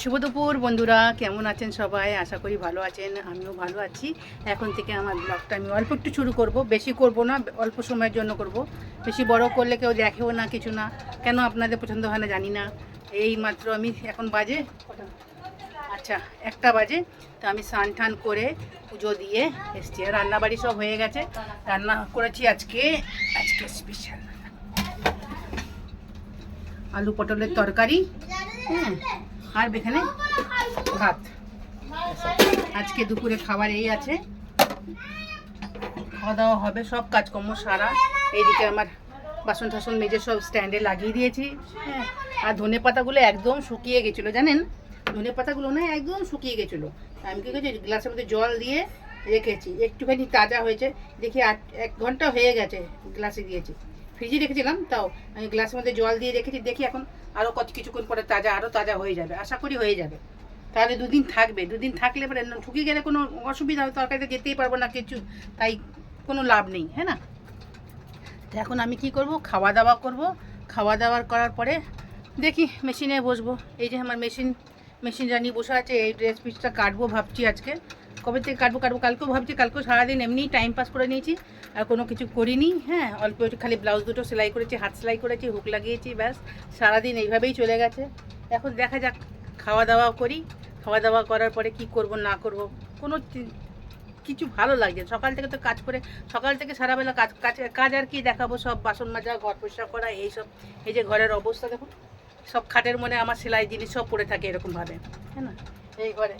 শুভ দুপুর বন্ধুরা, কেমন আছেন সবাই? আশা করি ভালো আছেন, আমিও ভালো আছি। এখন থেকে আমার ব্লগটা আমি অল্প একটু শুরু করব, বেশি করব না, অল্প সময়ের জন্য করব। বেশি বড় করলে কেউ দেখেও না কিছু না। কেন আপনাদের পছন্দ হয় না জানি না। এই মাত্র আমি এখন বাজে? আচ্ছা একটা বাজে। তো আমি স্নান টান করে পুজো দিয়ে এসছি। রান্নাবাড়ি সব হয়ে গেছে। রান্না করেছি আজকে আজকে স্পেশাল আলু পটলের তরকারি হ্যাঁ। আর এখানে? ভাত। আজকে দুপুরে খাবার এই আছে। খাওয়া দাওয়া হবে, সব কাজকর্ম সারা। এইদিকে আমার বাসন টাসন মেজে সব স্ট্যান্ডে লাগিয়ে দিয়েছি। হ্যাঁ আর ধনে পাতাগুলো একদম শুকিয়ে গেছিল, জানেন? ধনে পাতাগুলো না একদম শুকিয়ে গেছিল। আমি কী করেছি, গ্লাসের মধ্যে জল দিয়ে রেখেছি। একটুখানি তাজা হয়েছে। দেখি এক ঘণ্টা হয়ে গেছে গ্লাসে দিয়েছি। ফ্রিজে রেখেছিলাম, তাও আমি গ্লাসের মধ্যে জল দিয়ে রেখেছি, দেখি এখন আরও কত কিছুক্ষণ পরে তাজা আরও তাজা হয়ে যাবে। আশা করি হয়ে যাবে। তাহলে দুদিন থাকবে। দুদিন থাকলে পরে ঠুকে গেলে কোনো অসুবিধা হবে তরকারিতে যেতেই পারব না কিছু, তাই কোনো লাভ নেই হ্যাঁ না? তো এখন আমি কি করব? খাওয়া দাওয়া করব। খাওয়া দাওয়া করার পরে দেখি মেশিনে বসবো। এই যে আমার মেশিন মেশিন জানিয়ে বসে আছে, এই ড্রেস পিসটা কাটবো ভাবছি আজকে। কবে থেকে কাটবো কাটবো, কালকেও ভাবছি, কালকেও সারাদিন এমনি টাইম পাস করে নিয়েছি, আর কোনো কিছু করিনি হ্যাঁ অল্প একটু খালি ব্লাউজ দুটো সেলাই করেছি, হাত সেলাই করেছি হুক লাগিয়েছি, ব্যাস, সারাদিন এইভাবেই চলে গেছে। এখন দেখা যাক, খাওয়া দাওয়া করি, খাওয়া দাওয়া করার পরে কি করব, না করব, কোনো কিছু ভালো লাগছে। সকাল থেকে তো কাজ করে, সকাল থেকে সারাবেলা কাজ কাজ কাজ আর কি দেখাবো, সব বাসন মাজা, ঘর পরিষ্কার করা এই সব এই যে ঘরের অবস্থা দেখুন, সব খাটের মনে আমার সেলাই জিনিস সব পড়ে থাকে এরকমভাবে হ্যাঁ না? এই ঘরে।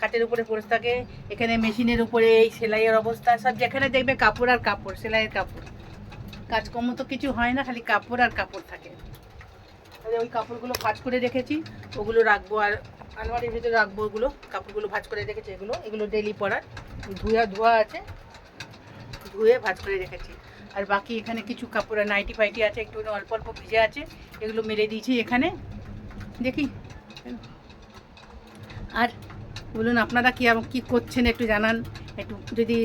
খাটের উপরে পড়ে থাকে, এখানে মেশিনের উপরে এই সেলাইয়ের অবস্থা, সব যেখানে দেখবে কাপড় আর কাপড়, সেলাইয়ের কাপড়। কাজকর্ম তো কিছু হয় না, খালি কাপড় আর কাপড় থাকে। ওই কাপড়গুলো ভাজ করে রেখেছি, ওগুলো রাখব আর আলমারির ভিতরে রাখব ওগুলো, কাপড়গুলো ভাজ করে রেখেছি এগুলো এগুলো ডেলি পরার। ধুয়া ধোয়া আছে, ধুয়ে ভাজ করে রেখেছি। আর বাকি এখানে কিছু কাপড় নাইটি ফাইটি আছে, একটু অল্প অল্প ভিজে আছে, এগুলো মেরে দিয়েছি এখানে। দেখি। আর বলুন, আপনারা কি কি করছেন একটু জানান। একটু যদি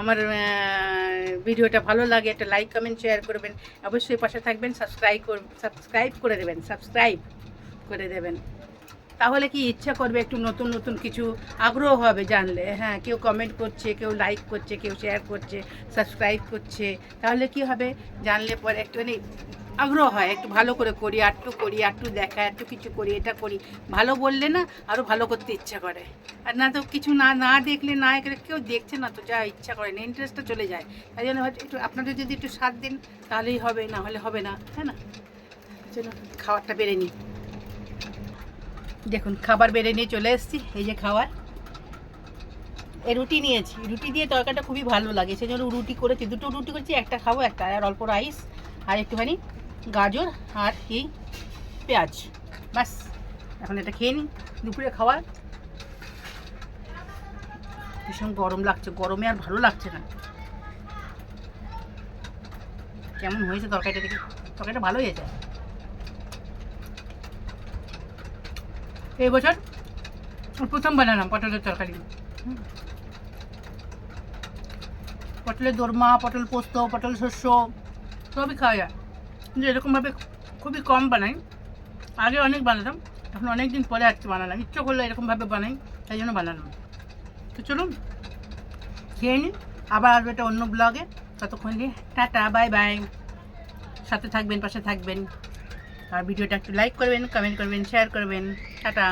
আমার ভিডিওটা ভালো লাগে, একটা লাইক, কমেন্ট, শেয়ার করবেন। অবশ্যই পাশে থাকবেন সাবস্ক্রাইব কর সাবস্ক্রাইব করে দেবেন সাবস্ক্রাইব করে দেবেন। তাহলে কি ইচ্ছা করবে একটু নতুন নতুন কিছু আগ্রহ হবে জানলে। হ্যাঁ কেউ কমেন্ট করছে, কেউ লাইক করছে, কেউ শেয়ার করছে সাবস্ক্রাইব করছে। তাহলে কি হবে? জানলে পরে একটুখানি আগ্রহ হয়, একটু ভালো করে করি আরটু করি আরটু দেখা একটু কিছু করি, এটা করি। ভালো বললে না আরও ভালো করতে ইচ্ছা করে। আর না তো কিছু না না দেখলে, না করে কেউ দেখছে না তো যা ইচ্ছা করে না ইন্টারেস্টটা চলে যায়। তাই জন্য হয়তো একটু আপনাদের যদি একটু সাথ দিন, তাহলেই হবে, না হলে হবে না, তাই না? চলো, খাবারটা বেড়ে নিই। দেখুন, খাবার বেড়ে নিয়ে চলে এসেছি, এই যে খাবার। এই রুটি নিয়েছি। রুটি দিয়ে তরকারিটা খুবই ভালো লাগে সেই জন্য রুটি করেছি, দুটো রুটি করেছি, একটা খাব, একটা, আর অল্প রাইস আর একটুখানি গাজর আর এই পেঁয়াজ। ব্যাস, এখন এটা খেয়ে নিই, দুপুরে খাবার ভীষণ গরম লাগছে, গরমে আর ভালো লাগছে না। কেমন হয়েছে তরকারিটা দেখি, তরকারিটা ভালো হয়েছে। এই বছর প্রথম বানালাম পটলের তরকারি। পটলের দোরমা, পটল পোস্ত, পটল শস্য, সবই খাওয়া যায়। কিন্তু এরকমভাবে খুবই কম বানাই। আগে অনেক বানাতাম, এখন অনেক দিন পরে আজকে বানালাম। ইচ্ছে করলে এরকমভাবে বানাই, তাই জন্য বানালাম। তো চলুন, খেয়ে নিন। আবার আসবে এটা অন্য ব্লগে। ততক্ষণ দিয়ে টাটা, বাই বাই। সাথে থাকবেন, পাশে থাকবেন। আর ভিডিওটা একটু লাইক করবেন কমেন্ট করবেন শেয়ার করবেন। টাটা।